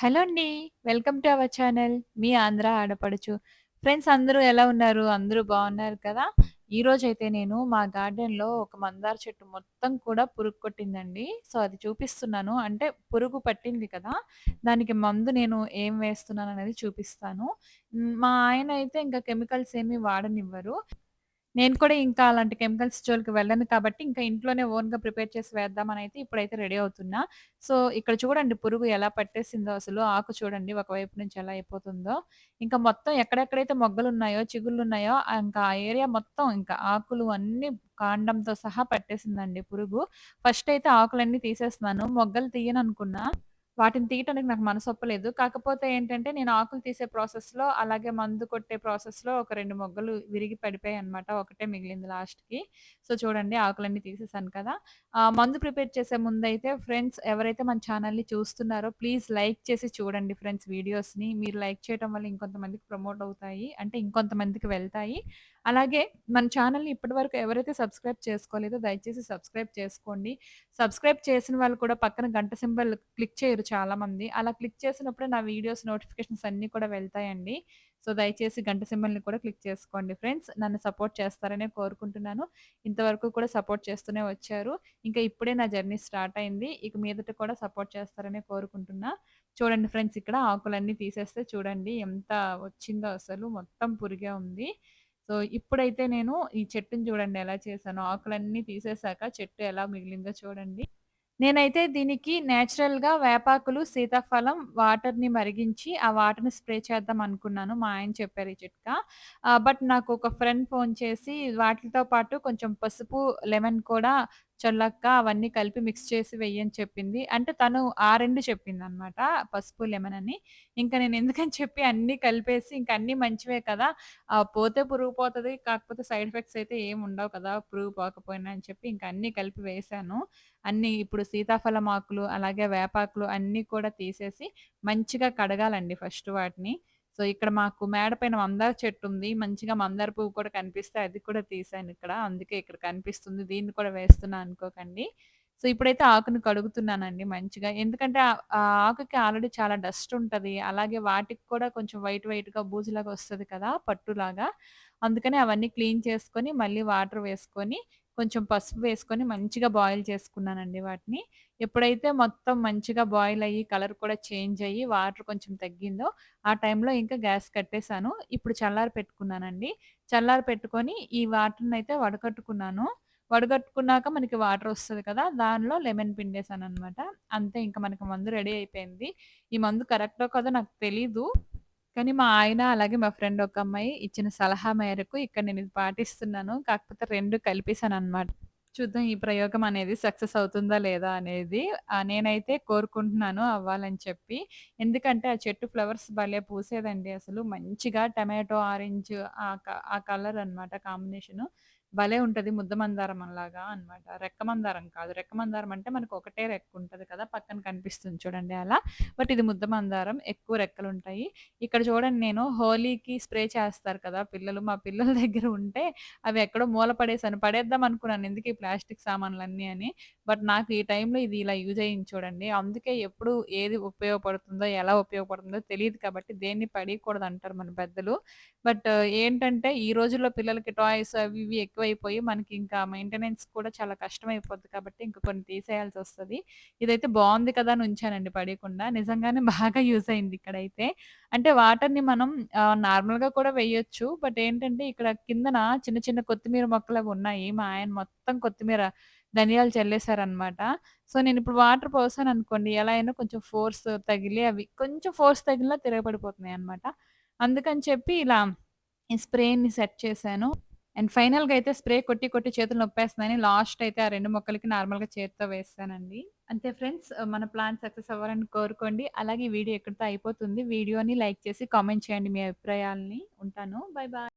Hello అండి. Welcome to our channel. మీ ఆంధ్ర ఆడపడుచు. Friends అందరూ ఎలా ఉన్నారు? అందరూ బాగున్నారు కదా! ఈరోజు అయితే నేను మా గార్డెన్‌లో ఒక మందార చెట్టు మొత్తం కూడా పురుగు కొట్టిందండి. సో, అది చూపిస్తున్నాను. అంటే పురుగు పట్టింది కదా! దానికి మందు నేను ఏం వేస్తున్నాను అనేది చూపిస్తాను. మా ఆయన అయితే ఇంకా కెమికల్స్ ఏమి వాడనివ్వరు. నేను కూడా ఇంకా అలాంటి కెమికల్స్ జోలికి వెళ్ళను కాబట్టి, ఇంకా ఇంట్లోనే ఓన్‌గా ప్రిపేర్ చేసి వేద్దామని అయితే ఇప్పుడైతే రెడీ అవుతున్నా. సో, ఇక్కడ చూడండి పురుగు ఎలా పట్టేసిందో అసలు. ఆకు చూడండి ఒకవైపు నుంచి ఎలా అయిపోతుందో. ఇంకా మొత్తం ఎక్కడెక్కడైతే మొగ్గలున్నాయో, చిగుళ్ళున్నాయో ఇంకా ఆ ఏరియా మొత్తం ఇంకా ఆకులు అన్నీ కాండంతో సహా పట్టేసిందండి పురుగు. ఫస్ట్ అయితే ఆకులన్నీ తీసేస్తున్నాను. మొగ్గలు తీయననుకున్నా. వాటిని తీయటానికి నాకు మనసొప్పలేదు. కాకపోతే ఏంటంటే, నేను ఆకులు తీసే ప్రాసెస్‌లో, అలాగే మందు కొట్టే ప్రాసెస్‌లో ఒక 2 మొగ్గలు విరిగి పడిపోయాయనమాట ఒకటే మిగిలింది లాస్ట్‌కి. సో, చూడండి ఆకులన్నీ తీసేసాను కదా! ఆహ్, మందు ప్రిపేర్ చేసే ముందైతే ఫ్రెండ్స్ ఎవరైతే మన ఛానల్‌ని చూస్తున్నారో ప్లీజ్ లైక్ చేసి చూడండి ఫ్రెండ్స్ వీడియోస్‌ని. మీరు లైక్ చేయటం వల్ల ఇంకొంతమందికి ప్రమోట్ అవుతాయి. అంటే ఇంకొంతమందికి వెళ్తాయి. అలాగే మన ఛానల్‌ని ఇప్పటివరకు ఎవరైతే సబ్స్క్రైబ్ చేసుకోలేదో దయచేసి సబ్స్క్రైబ్ చేసుకోండి. సబ్స్క్రైబ్ చేసిన వాళ్ళు కూడా పక్కన గంట సింబల్ క్లిక్ చేయరు చాలామంది. అలా క్లిక్ చేసినప్పుడే నా వీడియోస్ నోటిఫికేషన్స్ అన్నీ కూడా వెళ్తాయండి. సో, దయచేసి గంట సింబల్‌ని కూడా క్లిక్ చేసుకోండి ఫ్రెండ్స్. నన్ను సపోర్ట్ చేస్తారనే కోరుకుంటున్నాను. ఇంతవరకు కూడా సపోర్ట్ చేస్తూనే వచ్చారు. ఇంకా ఇప్పుడే నా జర్నీ స్టార్ట్ అయింది. ఇక మీదట కూడా సపోర్ట్ చేస్తారనే కోరుకుంటున్నా. చూడండి ఫ్రెండ్స్ ఇక్కడ ఆకులన్నీ తీసేస్తే చూడండి ఎంత వచ్చిందో అసలు మొత్తం పురిగే ఉంది. సో, ఇప్పుడైతే నేను ఈ చెట్టుని చూడండి ఎలా చేశానో. ఆకులన్నీ తీసేశాక చెట్టు ఎలా మిగిలిందో చూడండి. నేనైతే దీనికి నేచురల్‌గా వేపాకులు, సీతాఫలం వాటర్‌ని మరిగించి, ఆ వాటర్‌ని స్ప్రే చేద్దాం అనుకున్నాను. మా ఆయన చెప్పారు ఈ చిట్కా. బట్ నాకు ఒక ఫ్రెండ్ ఫోన్ చేసి వాటితో పాటు కొంచెం పసుపు, లెమన్ కూడా చల్లక్క అవన్నీ కలిపి మిక్స్ చేసి వెయ్యని చెప్పింది. అంటే తను ఆ రెండు చెప్పింది అనమాట పసుపు, లెమన్ అని. ఇంకా నేను ఎందుకని చెప్పి అన్నీ కలిపేసి ఇంకా అన్నీ మంచివే కదా! పోతే పురుగు పోతుంది కాకపోతే సైడ్ ఎఫెక్ట్స్ అయితే ఏమి ఉండవు కదా! పురుగు పోకపోయినా అని చెప్పి ఇంకా అన్నీ కలిపి వేశాను. అన్నీ ఇప్పుడు సీతాఫలం ఆకులు, అలాగే వేపాకులు అన్నీ కూడా తీసేసి మంచిగా కడగాలండి ఫస్ట్ వాటిని. సో, ఇక్కడ మాకు మేడ పైన మందార చెట్టు ఉంది మంచిగా మందార పువ్వు కూడా కనిపిస్తే అది కూడా తీసాను ఇక్కడ అందుకే ఇక్కడ కనిపిస్తుంది. దీన్ని కూడా వేస్తున్నా అనుకోకండి. సో, ఇప్పుడైతే ఆకుని కడుగుతున్నానండి మంచిగా. ఎందుకంటే ఆ ఆకుకి ఆల్రెడీ చాలా డస్ట్ ఉంటుంది అలాగే వాటికి కూడా కొంచెం వైట్ వైట్‌గా బూజులాగా వస్తుంది కదా! పట్టులాగా. అందుకని అవన్నీ క్లీన్ చేసుకొని, మళ్ళీ వాటర్ వేసుకొని, కొంచెం పసుపు వేసుకొని మంచిగా బాయిల్ చేసుకున్నానండి వాటిని. ఎప్పుడైతే మొత్తం మంచిగా బాయిల్ అయ్యి, కలర్ కూడా చేంజ్ అయ్యి, వాటర్ కొంచెం తగ్గిందో, ఆ టైంలో ఇంకా గ్యాస్ కట్టేసాను. ఇప్పుడు చల్లారి పెట్టుకున్నానండి. చల్లారి పెట్టుకొని ఈ వాటర్‌నయితే వడకట్టుకున్నాను. వడగట్టుకున్నాక మనకి వాటర్ వస్తుంది కదా! దానిలో లెమన్ పిండేసాననమాట. అంతే ఇంకా మనకి మందు రెడీ అయిపోయింది. ఈ మందు కరెక్టో కదా నాకు తెలీదు. కానీ మా ఆయన, అలాగే మా ఫ్రెండ్ ఒక అమ్మాయి ఇచ్చిన సలహా మేరకు ఇక్కడ నేనిది పాటిస్తున్నాను. కాకపోతే 2 కలిపేసాననమాట. చూద్దాం ఈ ప్రయోగం అనేది సక్సెస్ అవుతుందా లేదా అనేది. ఆహ్, నేనైతే కోరుకుంటున్నాను అవ్వాలని చెప్పి. ఎందుకంటే ఆ చెట్టు ఫ్లవర్స్ భలే పూసేదండి అసలు. మంచిగా టమాటో, ఆరెంజ్ ఆ క ఆ కలర్ అనమాట కాంబినేషను. భలే ఉంటది ముద్ద మందారంలాగా అనమాట. రెక్క మందారం కాదు. రెక్క మందారం అంటే మనకు ఒకటే రెక్క ఉంటుంది కదా! పక్కన కనిపిస్తుంది చూడండి అలా. బట్ ఇది ముద్ద మందారం. ఎక్కువ రెక్కలుంటాయి. ఇక్కడ చూడండి నేను హోలీకి స్ప్రే చేస్తారు కదా పిల్లలు. మా పిల్లల దగ్గర ఉంటే అవి ఎక్కడో మూల పడేసాను. పడేద్దాం అనుకున్నాను ఎందుకు ఈ ప్లాస్టిక్ సామాన్లన్నీ అని. బట్ నాకు ఈ టైంలో ఇది ఇలా యూజ్ అయ్యింది చూడండి. అందుకే ఎప్పుడు ఏది ఉపయోగపడుతుందో, ఎలా ఉపయోగపడుతుందో తెలియదు కాబట్టి దేన్ని పడేయకూడదంటారు మన పెద్దలు. బట్ ఏంటంటే ఈ రోజుల్లో పిల్లలకి టాయ్స్ అవి ఇవి ఎక్కువైపోయి మనకి ఇంకా మెయింటెనెన్స్ కూడా చాలా కష్టమైపోద్ది కాబట్టి ఇంకా కొన్ని తీసేయాల్సి వస్తుంది ఇదైతే బాగుంది కదా! అని ఉంచానండి పడేయకుండా. నిజంగానే బాగా యూజ్ అయింది ఇక్కడైతే. అంటే వాటర్‌ని మనం ఆహ్, నార్మల్‌గా కూడా వేయొచ్చు. బట్ ఏంటంటే ఇక్కడ కిందన చిన్న చిన్న కొత్తిమీర మొక్కలవి ఉన్నాయి. మా ఆయన మొత్తం కొత్తిమీర, ధనియాలు చల్లేసారనమాట. సో, నేనిప్పుడు వాటర్ పోసాననుకోండి ఎలా అయినా కొంచెం ఫోర్స్ తగిలి అవి కొంచెం ఫోర్స్ తగిలినా తిరగబడిపోతున్నాయనమాట. అందుకని చెప్పి ఇలా ఈ స్ప్రేని సెట్ చేశాను. అండ్ ఫైనల్గా అయితే స్ప్రే కొట్టి కొట్టి చేతులు నొప్పేస్తుందని లాస్ట్ అయితే ఆ రెండు మొక్కలకి నార్మల్గా చేతితో వేస్తానండి అంతే ఫ్రెండ్స్ మన ప్లాన్ సక్సెస్ అవ్వాలని కోరుకోండి. అలాగే వీడియో ఎక్కడితో అయిపోతుంది. వీడియోని లైక్ చేసి కామెంట్ చేయండి మీ అభిప్రాయాలని ఉంటాను. Bye bye